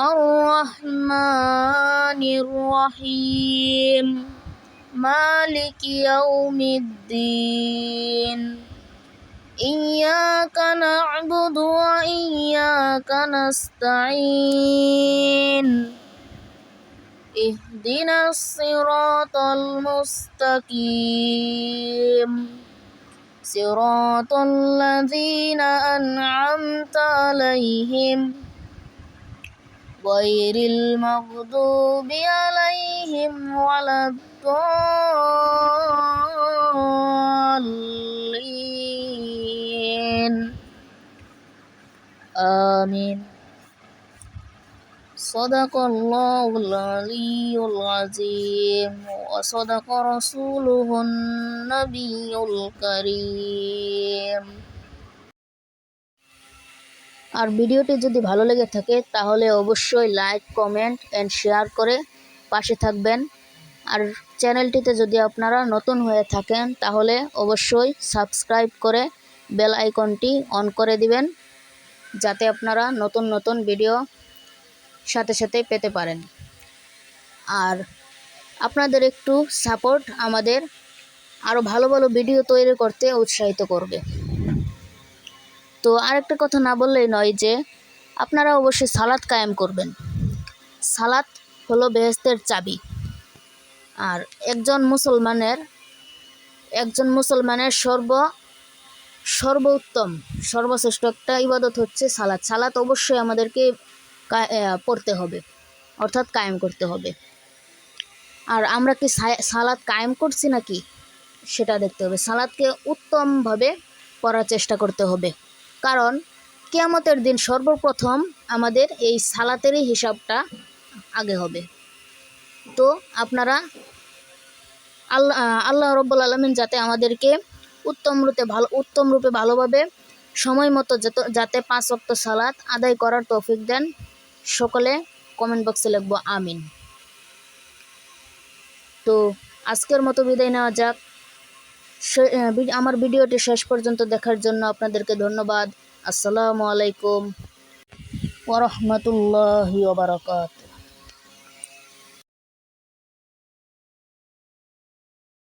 الرحمن الرحيم. مالك يوم الدين. إياك نعبد وإياك نستعين. اهدنا الصراط المستقيم. صراط الذين أنعمت عليهم. غير المغضوب عليهم ولا الضالين آمين صدق الله العلي العظيم وصدق رسوله النبي الكريم আর ভিডিওটি যদি ভালো লেগে থাকে, তাহলে অবশ্যই লাইক কমেন্ট অ্যান্ড শেয়ার করে পাশে থাকবেন। আর চ্যানেলটিতে যদি আপনারা নতুন হয়ে থাকেন, তাহলে অবশ্যই সাবস্ক্রাইব করে বেল আইকনটি অন করে দিবেন, যাতে আপনারা নতুন নতুন ভিডিও সাথে সাথে পেতে পারেন। আর আপনাদের একটু সাপোর্ট আমাদের আরও ভালো ভালো ভিডিও তৈরি করতে উৎসাহিত করবে। তো আরেকটা কথা না বললেই নয় যে, আপনারা অবশ্যই সালাদ কায়েম করবেন। সালাদ হলো বেহেস্তের চাবি। আর একজন মুসলমানের একজন মুসলমানের সর্ব, সর্বোত্তম, সর্বশ্রেষ্ঠ একটা ইবাদত হচ্ছে সালাদ সালাদ অবশ্যই আমাদেরকে পড়তে হবে, অর্থাৎ কায়েম করতে হবে। আর আমরা কি সা- সালাদ কায়েম করছি নাকি? সেটা দেখতে হবে। সালাদকে উত্তমভাবে পড়ার চেষ্টা করতে হবে। কারণ কেয়ামতের দিন সর্বপ্রথম আমাদের এই সালাতেরই হিসাবটা আগে হবে। তো আপনারা আল্লাহ আল্লাহ রব্বুল আলমিন যাতে আমাদেরকে উত্তম রূপে ভালো, উত্তম রূপে ভালোভাবে সময় মতো যত- পাঁচ অক্ত সালাত আদায় করার তৌফিক দেন, সকলে কমেন্ট বক্সে লিখব, আমিন। তো আজকের মতো বিদায় নেওয়া যাক। আমার ভিডিওটি শেষ পর্যন্ত দেখার জন্য আপনাদেরকে ধন্যবাদ। আসসালামু আলাইকুম। ওরহমতুল্লাহ ওবরাকাত